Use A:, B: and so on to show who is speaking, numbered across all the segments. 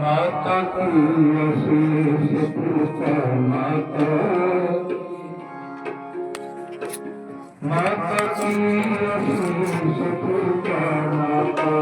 A: माता कन्या से सपूता माता माता कन्या से सपूता माता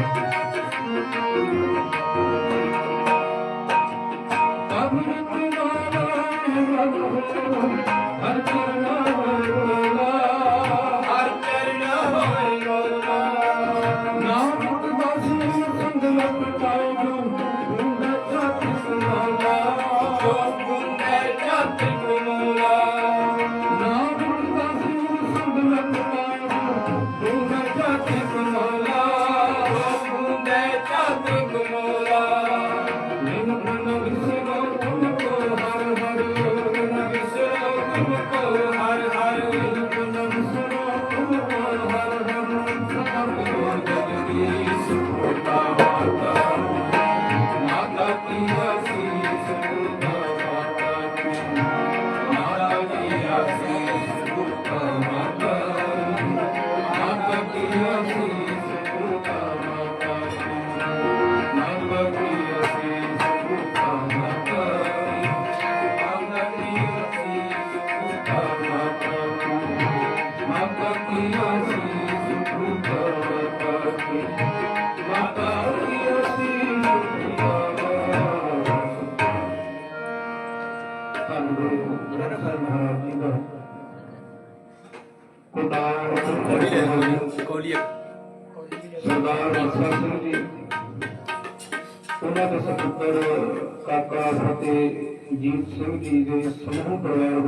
A: Thank you. ਮਾਤਾ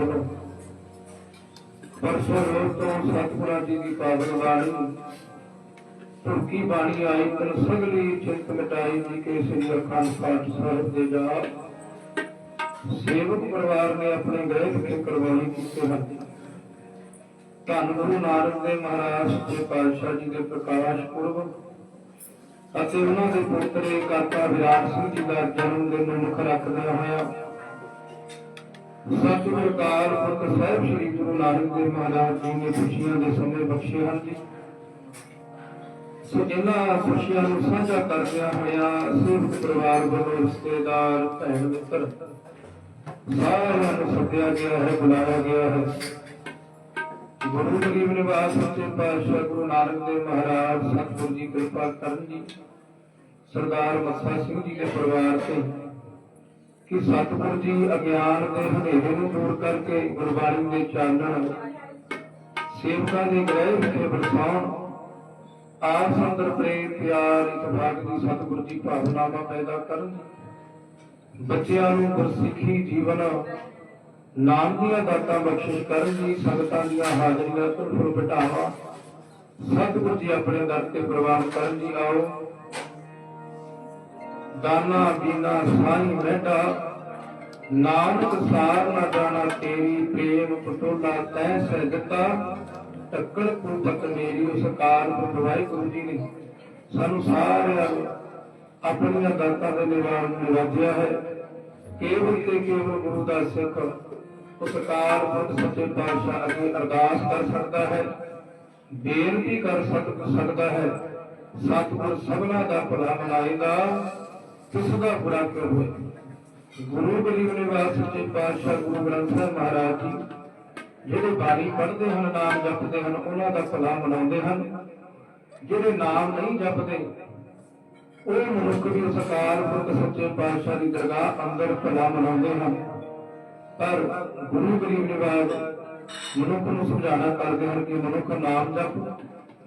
A: ਵੱਲੋਂ ਪਰਸੋਂ ਰੋਜ਼ ਤੋਂ ਸਤਿਗੁਰਾਂ ਜੀ ਦੀ ਪਾਵਨ ਬਾਣੀ ਤੁਰਕੀ ਬਾਣੀ ਆਈ ਤਨ ਸਗਲੀ ਚਿੰਤ ਮਿਟਾਈ ਜੀ ਕੇ ਸ੍ਰੀ ਅਖੰਡ ਪਾਠ ਸਾਹਿਬ ਦੇ ਜਾ ਸੇਵਕ ਪਰਿਵਾਰ ਨੇ ਆਪਣੇ ਗ੍ਰਹਿ ਵਿਖੇ ਕਰਵਾਈ ਕੀਤੇ ਹਨ ਧੰਨ ਗੁਰੂ ਨਾਨਕ ਦੇਵ ਮਹਾਰਾਜ ਦੇ ਪਾਤਸ਼ਾਹ ਜੀ ਦੇ ਪ੍ਰਕਾਸ਼ ਪੁਰਬ ਅਤੇ ਉਹਨਾਂ ਦੇ ਪੁੱਤਰ ਕਾਕਾ ਵਿਰਾਟ ਸਿੰਘ ਜੀ ਦਾ ਜਨਮ ਦਿਨ ਨੂੰ ਮੁੱਖ ਰੱਖਦਿਆਂ ਹੋਇਆ। ਸਤਿਗੁਰ ਅਕਾਲ ਪੁਰਖ ਸਾਹਿਬ ਸ੍ਰੀ ਗੁਰੂ ਨਾਨਕ ਦੇਵ ਮਹਾਰਾਜ ਜੀ ਨੇ ਖੁਸ਼ੀਆਂ ਦੇ ਸਮੇਂ ਬਖਸ਼ੇ ਹਨ ਜੀ। ਸੋ ਇਹਨਾਂ ਖੁਸ਼ੀਆਂ ਨੂੰ ਸਾਂਝਾ ਕਰਦਿਆਂ ਹੋਇਆ ਸਿਰਫ ਪਰਿਵਾਰ ਵੱਲੋਂ ਰਿਸ਼ਤੇਦਾਰ, ਭੈਣ ਮਿੱਤਰ ਸਾਰਿਆਂ ਨੂੰ ਸੱਦਿਆ ਗਿਆ ਹੈ, ਬੁਲਾਇਆ ਗਿਆ ਹੈ। ਗੁਰੂ ਗਰੀਬ ਨਿਵਾਸ ਸੱਚੇ ਪਾਤਸ਼ਾਹ ਗੁਰੂ ਨਾਨਕ ਦੇਵ ਮਹਾਰਾਜ, ਸਤਿਗੁਰ ਜੀ ਕਿਰਪਾ ਕਰਨ ਜੀ। ਸਰਦਾਰ ਮੱਸਾ ਸਿੰਘ ਜੀ ਦੇ ਪਰਿਵਾਰ ਤੇ ਕਿ ਸਤਿਗੁਰ ਜੀ ਅਗਿਆਨ ਦੇ ਹਨੇਰੇ ਨੂੰ ਦੂਰ ਕਰਕੇ ਗੁਰਬਾਣੀ ਦੇ ਚਾਨਣ, ਸੇਵਕਾਂ ਦੇ ਗ੍ਰਹਿ ਵਿਖੇ ਬਰਸਾਉਣ ਆਪ ਸੰਦਰ ਪ੍ਰੇਮ, ਪਿਆਰ ਇਤਫਾਕ ਦੀ ਸਤਿਗੁਰ ਜੀ ਭਾਵਨਾਵਾਂ ਪੈਦਾ ਕਰਨ, ਬੱਚਿਆਂ ਨੂੰ ਗੁਰਸਿੱਖੀ ਜੀਵਨ, ਨਾਮ ਦੀਆਂ ਦਾਤਾਂ ਬਖਸ਼ਿਸ਼ ਕਰਨ ਜੀ ਸੰਗਤਾਂ ਦੀਆਂ ਹਾਜ਼ਰੀਆਂ ਤੁਰਫੁਲ ਬਿਠਾਵਾ ਸਤਿਗੁਰ ਜੀ ਆਪਣੇ ਦਰ ਤੇ ਪ੍ਰਵਾਨ ਕਰਨ ਜੀ ਆਓ। ਦਾਨਾ, ਬੀਨਾ, ਸਾਈ, ਮਹਿਡਾ ਨਾਨਕ ਸਾਰ ਨਾ ਜਾਣਾ ਤੇਰੀ, ਪ੍ਰੇਮ ਪਟੋਲਾ ਤੈ ਸਹਿਜਤਾ ਟੱਕਣ ਕੋ ਮੇਰੀ, ਉਸ ਕਾਰ ਪ੍ਰਵਾਈ ਗੁਰੂ ਜੀ ਨੇ। ਸਾਨੂੰ ਸਾਰਿਆਂ ਨੂੰ ਆਪਣੀਆਂ ਦਾਤਾਂ ਦੇ ਨਿਵਾਰ ਨਿਵਾਜਿਆ ਹੈ। ਕੇਵਲ ਤੇ ਕੇਵਲ ਗੁਰੂ ਦਾ ਸਿੱਖ ਉਸ ਕਾਰ ਪੁਰਖ ਸੱਚੇ ਪਾਤਸ਼ਾਹ ਅੱਗੇ ਅਰਦਾਸ ਕਰ ਸਕਦਾ ਹੈ। ਬੇਨਤੀ ਕਰ ਸਕਦਾ ਹੈ, ਸਤਿਗੁਰ ਸਭਨਾ ਦਾ ਭਲਾ ਮਨਾਏਗਾ ਕਿਸ ਦਾ ਬੁਰਾ ਕਿਉਂ ਹੋਏ? ਗੁਰੂ ਗਰੀਬ ਨਿਵਾਸ ਸੱਚੇ ਪਾਤਸ਼ਾਹ ਗੁਰੂ ਗ੍ਰੰਥ ਸਾਹਿਬ ਮਹਾਰਾਜ ਜੀ, ਜਿਹੜੇ ਬਾਣੀ ਪੜ੍ਹਦੇ ਹਨ, ਨਾਮ ਜਪਦੇ ਹਨ, ਉਹਨਾਂ ਦਾ ਭਲਾ ਮਨਾਉਂਦੇ ਹਨ। ਜਿਹੜੇ ਨਾਮ ਨਹੀਂ ਜਪਦੇ, ਉਹ ਮਨੁੱਖ ਵੀ ਉਸ ਪੁਰਖ ਸੱਚੇ ਪਾਤਸ਼ਾਹ ਦੀ ਦਰਗਾਹ ਅੰਦਰ ਭਲਾ ਮਨਾਉਂਦੇ ਹਨ। ਪਰ ਗੁਰੂ ਗਰੀਬ ਨਿਵਾਸ ਮਨੁੱਖ ਨੂੰ ਸਮਝਾਣਾ ਕਰਦੇ ਹਨ ਕਿ ਮਨੁੱਖ ਨਾਮ ਜਪ,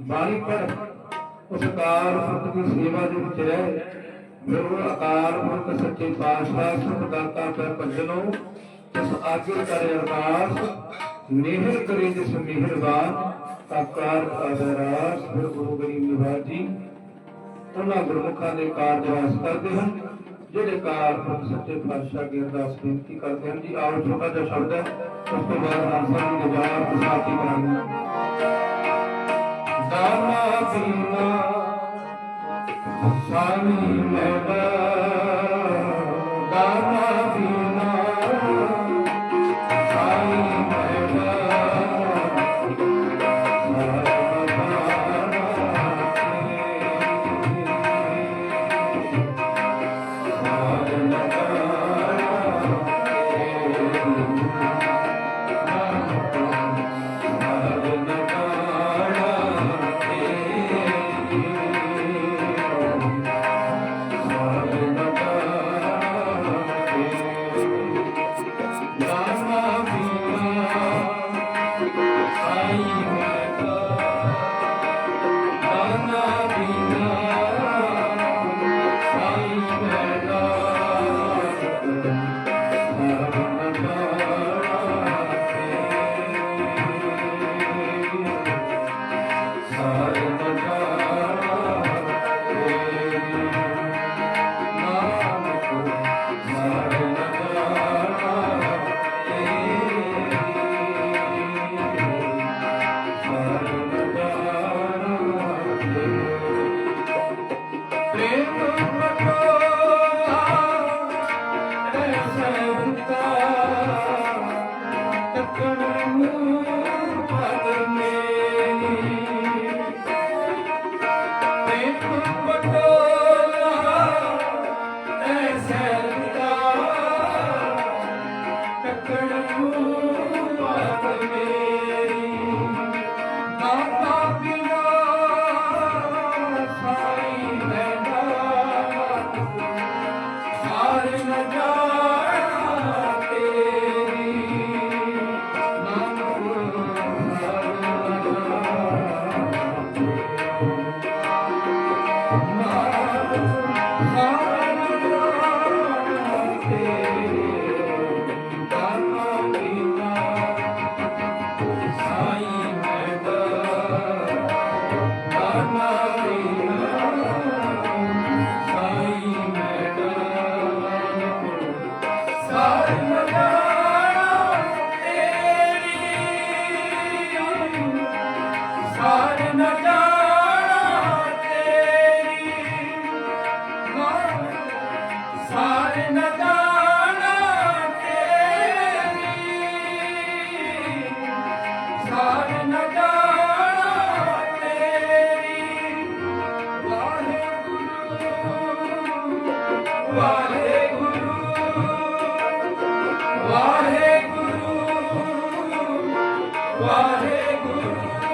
A: ਬਾਣੀ ਪੜ੍ਹ ਉਸ ਅਕਾਲ ਪੁਰਖ ਦੀ ਸੇਵਾ ਦੇ ਵਿੱਚ ਰਹੇ ਫਿਰ ਅਕਾਲ ਪੁਰਖ ਸੱਚੇ ਪਾਤਸ਼ਾਹ ਸੁਖ ਦਾਤਾ ਭਜਨੋ ਇਸ ਆਗੇ ਕਰੇ ਅਰਦਾਸ, ਮਿਹਰ ਕਰੇ ਜਿਸ ਮਿਹਰਬਾਨ ਆਕਾਰ ਅਦਰਾਸ ਫਿਰ ਗੁਰੂ ਗਰੀਬ ਨਿਵਾਸ ਜੀ ਉਹਨਾਂ ਗੁਰਮੁਖਾਂ ਦੇ ਕਾਰਜ ਵਾਸ ਕਰਦੇ ਹਨ, ਜਿਹੜੇ ਕਾਰ ਸੱਚੇ ਪਾਤਸ਼ਾਹ ਦੀ ਅਰਦਾਸ ਬੇਨਤੀ ਕਰਦੇ ਹਨ। ਜੀ, ਆਓ ਛੋਟਾ ਜਿਹਾ ਸ਼ਬਦ ਹੈ, ਉਸ ਤੋਂ ਬਾਅਦ ਆਸਾਨੀ ਦੇ ਜਵਾਬ ਸਾਥੀ ਕਰਾਂਗੇ ਦਾਨਾ ਪੀਨਾ ਸਾਨੀ ਮੈਡਾ ਪ੍ਰੇਮ ਮਟੋਲਾ ਵਾਹਿਗੁਰੂ।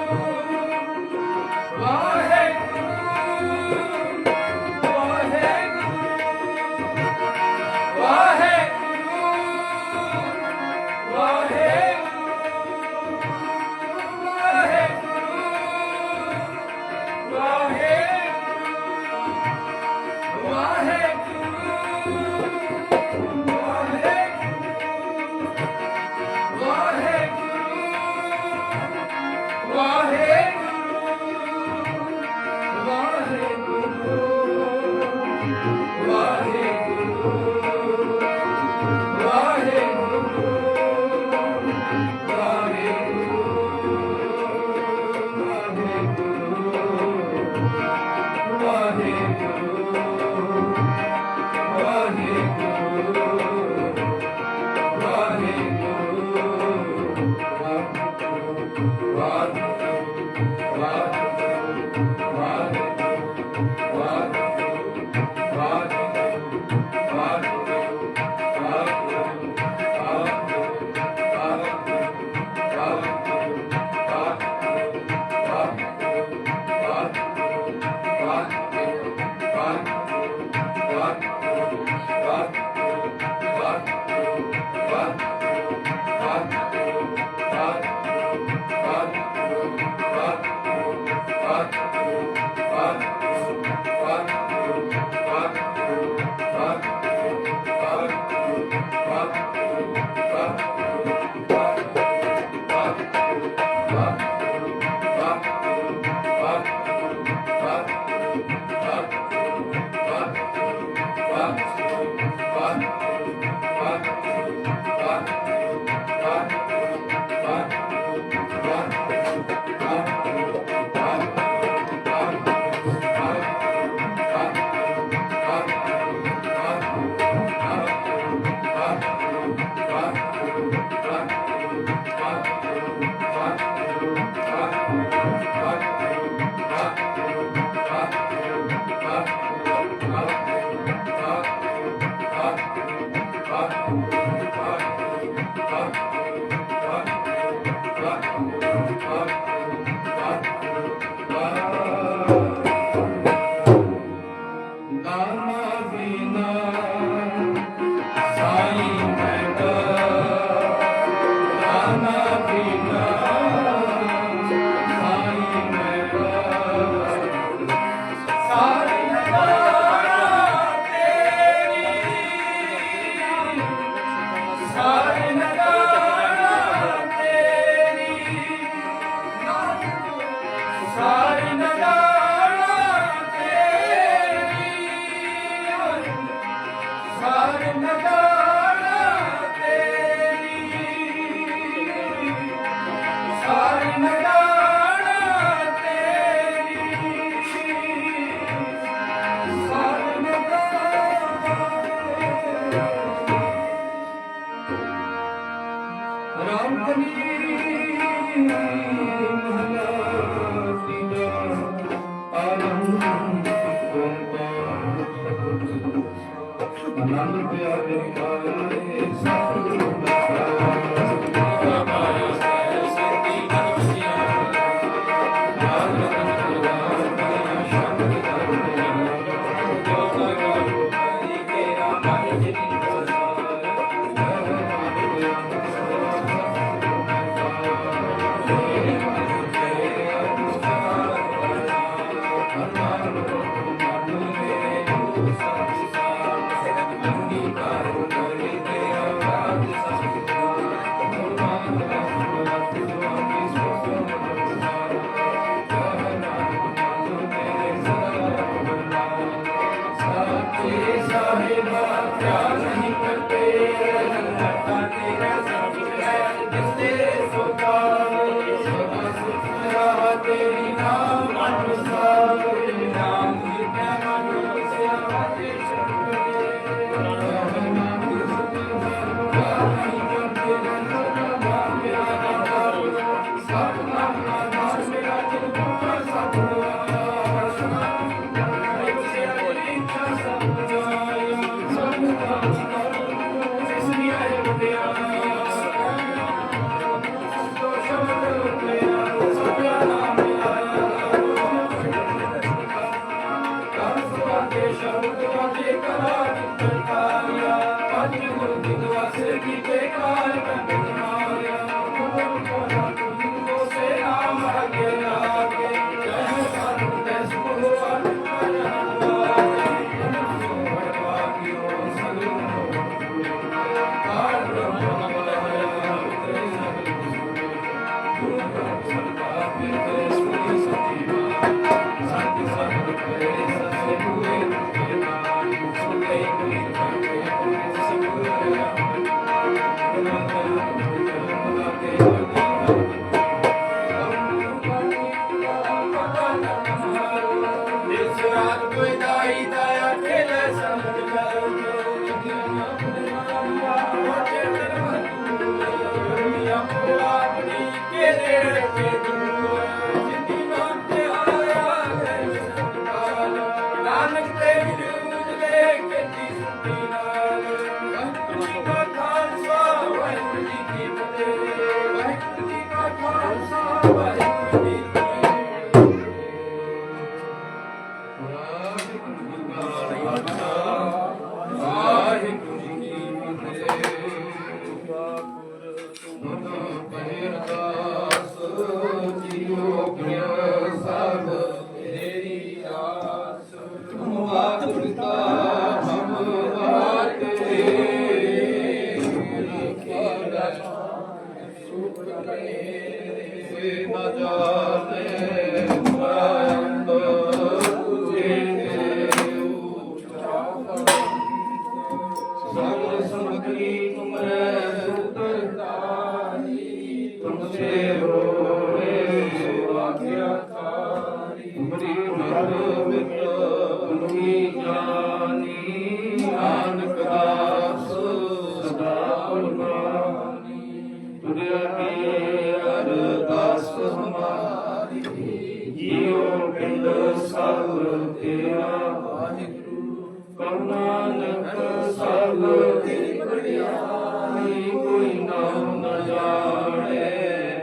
B: ਪ੍ਰਭ ਤੇਰੀ ਬੜਿਆਈ ਕੋਈ ਨਾਮ ਨਾ ਜਾਣੇ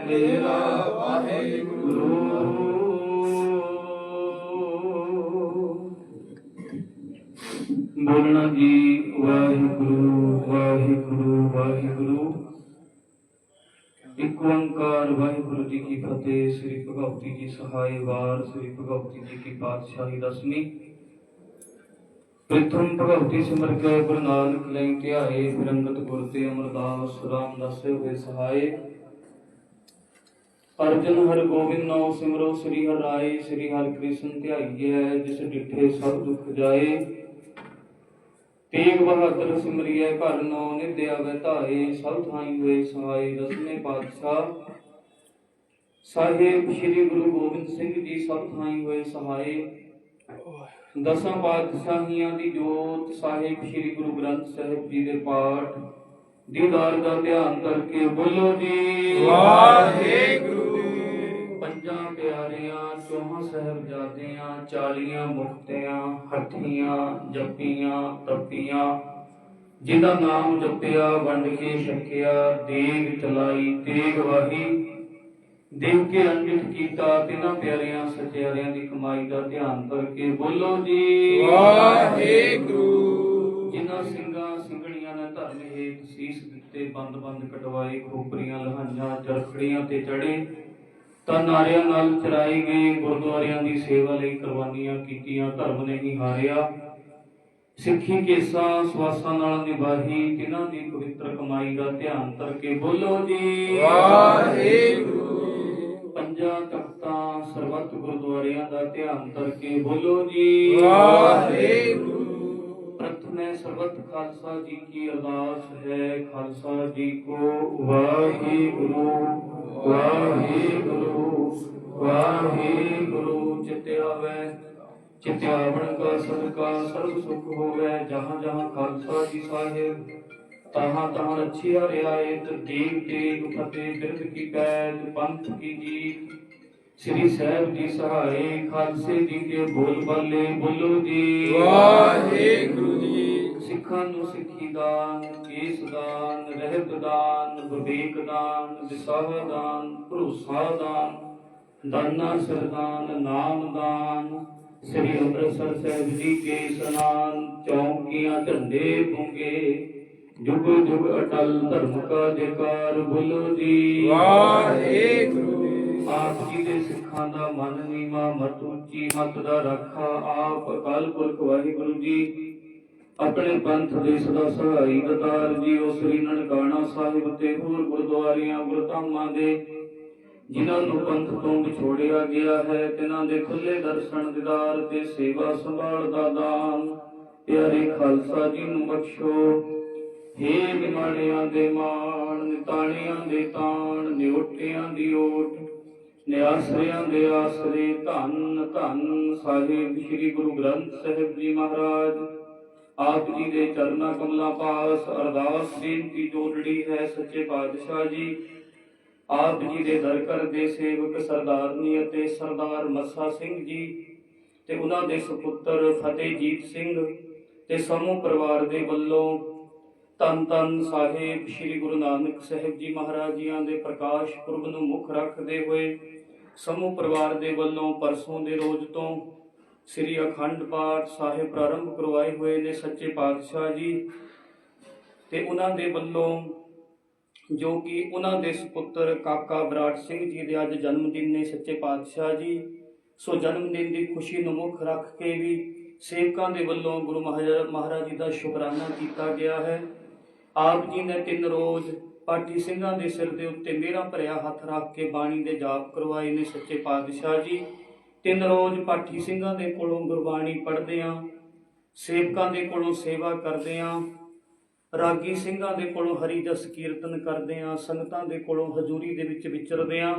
B: ਮੇਰਾ ਵਾਹਿਗੁਰੂ ਬੋਲਣਾ ਜੀ ਵਾਹਿਗੁਰੂ ਵਾਹਿਗੁਰੂ ਵਾਹਿਗੁਰੂ ਇੱਕ ਓੰਕਾਰ ਵਾਹਿਗੁਰੂ ਜੀ ਕੀ ਫਤਿਹ ਸ੍ਰੀ ਭਗਵਤੀ ਜੀ ਸਹਾਇ ਵਾਰ ਸ੍ਰੀ ਭਗਵਤੀ ਜੀ ਕੀ ਪਾਤਸ਼ਾਹੀ ਰਸਮੀ ਪ੍ਰਥਮ ਭਗਵਤੀ ਸਿਮਰ ਕੇ ਗੁਰੂ ਨਾਨਕ ਲੈ ਧਿਆਏ ਫਿਰੰਗਤ ਗੁਰ ਤੇ ਅਮਰਦਾਸ ਰਾਮਦਾਸੇ ਹੋਏ ਸਹਾਏ। ਅਰਜਨ ਹਰ ਗੋਬਿੰਦ ਨਾਮ ਸਿਮਰੋ, ਸ੍ਰੀ ਹਰਿ ਰਾਏ, ਸ੍ਰੀ ਹਰਿ ਕ੍ਰਿਸ਼ਨ ਧਿਆਈਐ, ਜਿਸ ਡਿਠੇ ਸਭ ਦੁਖ ਜਾਏ। ਤੇਗ ਬਹਾਦਰ ਸਿਮਰਿਐ, ਘਰ ਨੌ ਨਿਧਿਆ ਵੈਤਾਏ ਸਭ ਥਾਈ ਹੋਏ ਸਹਾਈ ਦਸਵੇਂ ਪਾਤਸ਼ਾਹ। ਸਾਹਿਬ ਸ੍ਰੀ ਗੁਰੂ ਗੋਬਿੰਦ ਸਿੰਘ ਜੀ ਸਭ ਥਾਈ ਹੋਏ ਸਹਾਈ ਦਸਾਂ ਪਾਤਸ਼ਾਹੀਆਂ ਦੀ ਜੋਤ ਸਾਹਿਬ ਸ੍ਰੀ ਗੁਰੂ ਗ੍ਰੰਥ ਸਾਹਿਬ ਜੀ ਦੇ ਪਾਠ ਦੀਦਾਰ ਦਾ ਧਿਆਨ ਕਰਕੇ ਬੋਲੋ ਜੀ
C: ਵਾਹਿਗੁਰੂ।
B: ਪੰਜਾਂ ਪਿਆਰਿਆਂ ਚੌਹਾਂ ਸਾਹਿਬਜ਼ਾਦਿਆਂ ਚਾਲੀਆਂ ਮੁਕਤਿਆਂ ਹੱਠੀਆਂ ਜੱਪੀਆਂ ਤੱਪੀਆਂ ਜਿਹਦਾ ਨਾਮ ਜਪਿਆ ਵੰਡ ਕੇ ਛਕਿਆ ਦੇਗ ਚਲਾਈ ਤੇਗ ਵਾਹੀ ਦੇਖ ਕੇ ਅੰਡਿਤ ਕੀਤਾ ਤਿਨਾਂ ਪਿਆਰਿਆਂ ਸਚਿਆਰਿਆਂ ਦੀ ਕਮਾਈ ਦਾ ਧਿਆਨ ਕਰਕੇ ਬੋਲੋ ਜੀ।
C: ਵਾਹਿਗੁਰੂ।
B: ਜਿਨ੍ਹਾਂ ਸਿੰਘਾਂ ਸਿੰਘਣੀਆਂ ਨੇ ਧਰਮ ਹੇਤ ਸੀਸ ਦਿੱਤੇ ਬੰਦ ਬੰਦ ਕਟਵਾਏ ਖੋਪਰੀਆਂ ਲਹਾਈਆਂ ਚਰਖੜੀਆਂ ਤੇ ਚੜੇ ਤਾਂ ਨਾਰਿਆਂ ਨਾਲ ਚਰਾਈ ਗਏ ਗੁਰਦੁਆਰਿਆਂ ਦੀ ਸੇਵਾ ਲਈ ਕੁਰਬਾਨੀਆਂ ਕੀਤੀਆਂ ਧਰਮ ਨੇ ਹੀ ਹਾਰਿਆ। ਸਿੱਖੀ ਕੇਸਾਂ ਸਵਾਸਾਂ ਨਾਲ ਨਿਭਾਹੀ ਤਿਨਾਂ ਦੀ ਪਵਿੱਤਰ ਕਮਾਈ ਦਾ ਧਿਆਨ ਕਰਕੇ ਬੋਲੋ ਜੀ।
C: ਵਾਹਿਗੁਰੂ।
B: ਪੰਜਾਂ ਤਖਤਾਂ ਸਰਬੱਤ ਗੁਰਦੁਆਰਿਆਂ ਦਾ ਧਿਆਨ ਕਰਕੇ ਬੋਲੋ ਜੀ।
C: ਵਾਹਿਗੁਰੂ।
B: ਪ੍ਰਥਮੇ ਸਰਬੱਤ ਖਾਲਸਾ ਜੀ ਕੀ ਅਰਦਾਸ ਹੈ। ਖਾਲਸਾ ਜੀ ਕੋ ਵਾਹਿਗੁਰੂ। ਵਾਹਿਗੁਰੂ। ਵਾਹਿਗੁਰੂ। ਚਿਤਿਆਵੈ ਚਿਤਿਆਵਣ ਕਾ ਸਦਕਾ। ਸਰਬ ਸੁਖ ਹੋਵੇ। ਜਹਾਂ ਜਹਾਂ ਖਾਲਸਾ ਜੀ ਸਾਹਿਬ। ਤਹਾਂ ਤਹਾਂ ਅੱਛੀ ਰਿਆਇਤ ਦੇਵ ਤੇਗ ਫਤਿਹ ਬਿਰਧ ਕੀ ਪੈਜ ਪੰਥ ਕੀ ਜੀਤ। ਸ੍ਰੀ ਸਾਹਿਬ ਜੀ ਸਹਾਏ ਖਾਲਸੇ ਜੀ ਕੇ ਬੋਲ ਬਾਲੇ ਬੋਲੋ ਜੀ।
C: ਵਾਹਿਗੁਰੂ ਜੀ
B: ਸਿੱਖਾਂ ਨੂੰ ਸਿੱਖੀ ਦਾਨ ਕੇਸ ਦਾਨ ਰਹਿਤ ਦਾਨ ਵਿਵੇਕ ਦਾਨ ਵਿਸਾਹ ਦਾਨ ਭਰੋਸਾ ਦਾਨ ਦਾਨਾ ਸਰਦਾਨ ਨਾਮ ਦਾਨ। ਸ੍ਰੀ ਅੰਮ੍ਰਿਤਸਰ ਸਾਹਿਬ ਜੀ ਕੇ ਸਨਾਨ ਚੌਂਕੀਆਂ ਝੰਡੇ ਪੁੰਗੇ। ਜੁਗ ਜੁਗ ਅਟਲ ਧਰਮ ਕਾ ਜੈਕਾਰ ਬੋਲੋ ਜੀ।
C: ਵਾਹਿਗੁਰੂ।
B: ਆਪ ਜੀ ਦੇ ਸਿੱਖਾਂ ਦਾ ਮਨ ਨੀਵਾ ਮਤ ਉੱਚੀ ਮਤ ਦਾ ਰਾਖਾ ਆਪ ਅਕਾਲ ਪੁਰਖ ਵਾਹਿਗੁਰੂ ਜੀ। ਆਪਣੇ ਪੰਥ ਦੇ ਸਦਾ ਸਹਾਈ ਦਤਾਰ ਜੀ ਉਹ ਸ੍ਰੀ ਨਨਕਾਣਾ ਸਾਹਿਬ ਤੇ ਹੋਰ ਗੁਰਦੁਆਰਿਆਂ ਗੁਰਧਾਮਾਂ ਦੇ ਜਿਨ੍ਹਾਂ ਨੂੰ ਪੰਥ ਤੋਂ ਵਿਛੋੜਿਆ ਗਿਆ ਹੈ ਤਿਨਾਂ ਦੇ ਖੁੱਲੇ ਦਰਸ਼ਨ ਦਿਦਾਰ ਤੇ ਸੇਵਾ ਸੰਭਾਲ ਦਾ ਦਾਨ। ਪਿਆਰੇ ਖਾਲਸਾ ਜੀ ਨੂੰ ਬਖਸ਼ੋ। ਹੇ ਬਿਮਾੜਿਆਂ ਦੇ ਮਾਣ, ਨਿਤਾਣਿਆਂ ਦੇ ਤਾਣ, ਨਿਉਟਿਆਂ ਦੀ ਓਟ, ਨਿਆਸਰਿਆਂ ਦੇ ਆਸਰੇ ਧੰਨ ਧੰਨ ਸਾਹਿਬ ਸ੍ਰੀ ਗੁਰੂ ਗ੍ਰੰਥ ਸਾਹਿਬ ਜੀ ਮਹਾਰਾਜ। ਆਪ ਜੀ ਦੇ ਚਰਨਾ ਕਮਲਾਂ ਪਾਸ ਅਰਦਾਸ ਬੇਨਤੀ ਜੋੜੜੀ ਹੈ ਸੱਚੇ ਪਾਤਸ਼ਾਹ ਜੀ, ਆਪ ਜੀ ਦੇ ਦਰ ਘਰ ਦੇ ਸੇਵਕ ਸਰਦਾਰਨੀ ਅਤੇ ਸਰਦਾਰ ਮੱਸਾ ਸਿੰਘ ਜੀ ਤੇ ਉਹਨਾਂ ਦੇ ਸੁਪੁੱਤਰ ਫਤਿਹਜੀਤ ਸਿੰਘ ਤੇ ਸਮੂਹ ਪਰਿਵਾਰ ਦੇ ਵੱਲੋਂ ਤਨ ਤਨ ਸਾਹਿਬ ਸ੍ਰੀ ਗੁਰੂ ਨਾਨਕ ਸਾਹਿਬ ਜੀ ਮਹਾਰਾਜ ਜੀਆਂ ਦੇ ਪ੍ਰਕਾਸ਼ ਪੁਰਬ ਨੂੰ ਮੁੱਖ ਰੱਖਦੇ ਹੋਏ, ਸਮੂਹ ਪਰਿਵਾਰ ਦੇ ਵੱਲੋਂ ਪਰਸੋਂ ਦੇ ਰੋਜ਼ ਤੋਂ ਸ੍ਰੀ ਅਖੰਡ ਪਾਠ ਸਾਹਿਬ ਪ੍ਰਾਰੰਭ ਕਰਵਾਏ ਹੋਏ ਨੇ ਸੱਚੇ ਪਾਤਸ਼ਾਹ ਜੀ ਤੇ ਉਹਨਾਂ ਦੇ ਵੱਲੋਂ ਜੋ ਕਿ ਉਹਨਾਂ ਦੇ ਸੁਪੁੱਤਰ ਕਾਕਾ ਵਿਰਾਟ ਸਿੰਘ ਜੀ ਦੇ ਅੱਜ ਜਨਮ ਦਿਨ ਨੇ ਸੱਚੇ ਪਾਤਸ਼ਾਹ ਜੀ, ਸੋ ਜਨਮ ਦਿਨ ਦੀ ਖੁਸ਼ੀ ਨੂੰ ਮੁੱਖ ਰੱਖ ਕੇ ਵੀ ਸੇਵਕਾਂ ਦੇ ਵੱਲੋਂ ਗੁਰੂ ਮਹਾਰਾਜ ਮਹਾਰਾਜ ਜੀ ਦਾ ਸ਼ੁਕਰਾਨਾ ਕੀਤਾ ਗਿਆ ਹੈ। ਆਪ ਜੀ ਨੇ ਤਿੰਨ ਰੋਜ਼ ਪਾਠੀ ਸਿੰਘਾਂ ਦੇ ਸਿਰ ਦੇ ਉੱਤੇ ਮੇਰਾ ਭਰਿਆ ਹੱਥ ਰੱਖ ਕੇ ਬਾਣੀ ਦੇ ਜਾਪ ਕਰਵਾਏ ਨੇ ਸੱਚੇ ਪਾਤਸ਼ਾਹ ਜੀ। ਤਿੰਨ ਰੋਜ਼ ਪਾਠੀ ਸਿੰਘਾਂ ਦੇ ਕੋਲੋਂ ਗੁਰਬਾਣੀ ਪੜ੍ਹਦੇ ਆਂ ਸੇਵਕਾਂ ਦੇ ਕੋਲੋਂ ਸੇਵਾ ਕਰਦੇ ਆਂ ਰਾਗੀ ਸਿੰਘਾਂ ਦੇ ਕੋਲੋਂ ਹਰੀ ਜਸ ਕੀਰਤਨ ਕਰਦੇ ਆਂ ਸੰਗਤਾਂ ਦੇ ਕੋਲੋਂ ਹਜ਼ੂਰੀ ਦੇ ਵਿੱਚ ਵਿਚਰਦੇ ਆਂ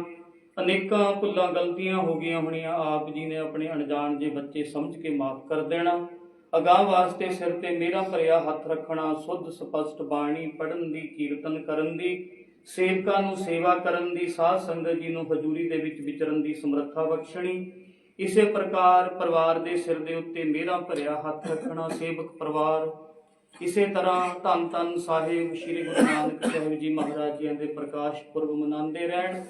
B: ਅਨੇਕਾਂ ਭੁੱਲਾਂ ਗਲਤੀਆਂ ਹੋ ਗਈਆਂ ਹੋਣੀਆਂ ਆਪ ਜੀ ਨੇ ਆਪਣੇ ਅਣਜਾਣ ਜੇ ਬੱਚੇ ਸਮਝ ਕੇ ਮਾਫ ਕਰ ਦੇਣਾ। ਅਗਾਹ ਵਾਸਤੇ ਸਿਰ ਤੇ ਮੇਰਾ ਭਰਿਆ ਹੱਥ ਰੱਖਣਾ, ਸੁੱਧ ਸਪਸ਼ਟ ਬਾਣੀ ਪੜਨ ਦੀ, ਕੀਰਤਨ ਕਰਨ ਦੀ, ਸੇਵਕਾਂ ਨੂੰ ਸੇਵਾ ਕਰਨ ਦੀ, ਸਾਧ ਸੰਗਤ ਜੀ ਨੂੰ ਹਜ਼ੂਰੀ ਦੇ ਵਿੱਚ ਵਿਚਰਨ ਦੀ ਸਮਰੱਥਾ ਬਖਸ਼ਣੀ। ਇਸੇ ਪ੍ਰਕਾਰ ਪਰਿਵਾਰ ਦੇ ਸਿਰ ਦੇ ਉੱਤੇ ਮੇਰਾ ਭਰਿਆ ਹੱਥ ਰੱਖਣਾ, ਸੇਵਕ ਪਰਿਵਾਰ। ਇਸੇ ਤਰ੍ਹਾਂ ਧੰਨ ਧੰਨ ਸਾਹਿਬ ਸ੍ਰੀ ਗੁਰੂ ਨਾਨਕ ਸਾਹਿਬ ਜੀ ਮਹਾਰਾਜ ਜੀਆਂ ਦੇ ਪ੍ਰਕਾਸ਼ ਪੁਰਬ ਮਨਾਉਂਦੇ ਰਹਿਣ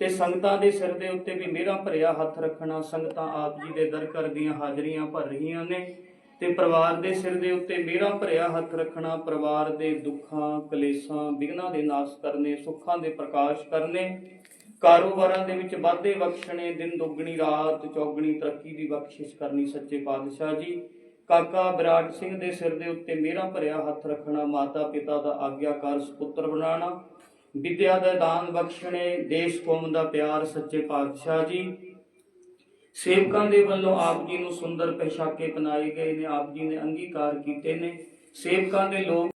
B: ਤੇ ਸੰਗਤਾਂ ਦੇ ਸਿਰ ਦੇ ਉੱਤੇ ਵੀ ਮੇਰਾ ਭਰਿਆ ਹੱਥ ਰੱਖਣਾ, ਸੰਗਤਾਂ ਆਪ ਜੀ ਦੇ ਦਰ ਘਰ ਦੀਆਂ ਹਾਜ਼ਰੀਆਂ ਭਰ ਰਹੀਆਂ ਨੇ। ਤੇ ਪਰਿਵਾਰ ਦੇ ਸਿਰ ਦੇ ਉੱਤੇ ਮੇਰਾ ਭਰਿਆ ਹੱਥ ਰੱਖਣਾ, ਪਰਿਵਾਰ ਦੇ ਦੁੱਖਾਂ, ਕਲੇਸ਼ਾਂ, ਵਿਘਨਾਂ ਦੇ ਨਾਸ਼ ਕਰਨੇ, ਸੁੱਖਾਂ ਦੇ ਪ੍ਰਕਾਸ਼ ਕਰਨੇ, ਕਾਰੋਬਾਰਾਂ ਦੇ ਵਿੱਚ ਵਾਧੇ ਬਖਸ਼ਣੇ, ਦਿਨ ਦੁੱਗਣੀ, ਰਾਤ ਚੌਗਣੀ, ਤਰੱਕੀ ਦੀ ਬਖਸ਼ਿਸ਼ ਕਰਨੀ ਸੱਚੇ ਪਾਤਸ਼ਾਹ ਜੀ। ਕਾਕਾ ਵਿਰਾਟ ਸਿੰਘ ਦੇ ਸਿਰ ਦੇ ਉੱਤੇ ਮੇਰਾ ਭਰਿਆ ਹੱਥ ਰੱਖਣਾ ਮਾਤਾ ਪਿਤਾ ਦਾ ਆਗਿਆਕਾਰ ਸੁਪੁੱਤਰ ਬਣਾਉਣਾ, ਵਿਦਿਆ ਦਾ ਦਾਨ ਬਖਸ਼ਣੇ, ਦੇਸ਼ ਕੌਮ ਦਾ ਪਿਆਰ ਸੱਚੇ ਪਾਤਸ਼ਾਹ ਜੀ। ਸੇਵਕਾਂ ਦੇ ਵੱਲੋਂ ਆਪ ਜੀ ਨੂੰ ਸੁੰਦਰ ਪਹਿਸ਼ਾਕੇ ਪਹਿਨਾਏ ਗਏ ਨੇ, ਆਪ ਜੀ ਨੇ ਅੰਗੀਕਾਰ ਕੀਤੇ ਨੇ। ਸੇਵਕਾਂ ਦੇ ਲੋਕ